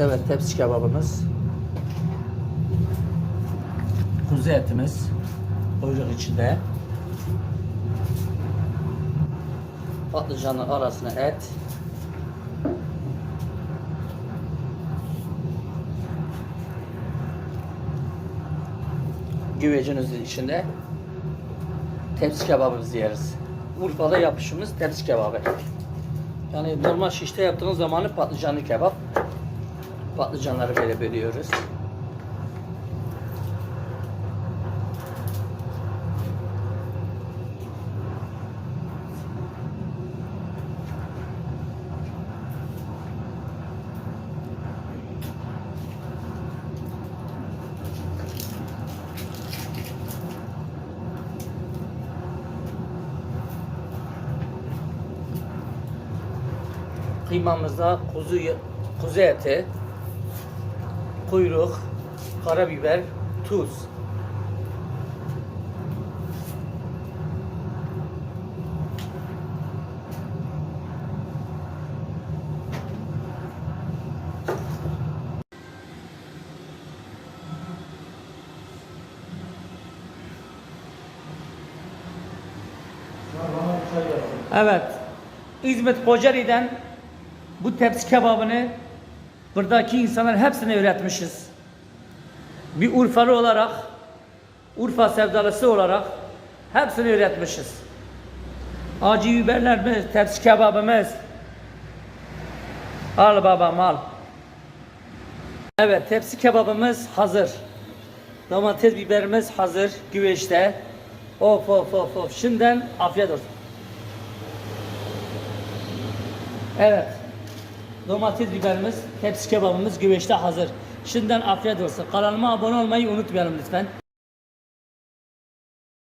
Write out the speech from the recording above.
Evet tepsi kebabımız. Kuzu etimiz. Kuyruk içinde. Patlıcanın arasına et. Güvecimizin içinde tepsi kebabımızı yeriz. Urfa'da yapışımız tepsi kebabı. Yani normal şişte yaptığınız zamanı patlıcanlı kebap. Patlıcanları böyle bölüyoruz. Kıymamızda kuzu kuzu eti, kuyruk, karabiber, tuz. Evet. İzmit Kocaeli'den bu tepsi kebabını buradaki insanlar hepsine öğretmişiz. Bir Urfalı olarak, Urfa sevdalısı olarak hepsini öğretmişiz. Acı biberlerimiz, tepsi kebabımız. Al babam al. Evet tepsi kebabımız hazır. Domates biberimiz hazır güveçte. Of of of of. Şimdiden afiyet olsun. Evet. Domates biberimiz, tepsi kebabımız güveçte hazır. Şimdiden afiyet olsun. Kanalıma abone olmayı unutmayalım lütfen.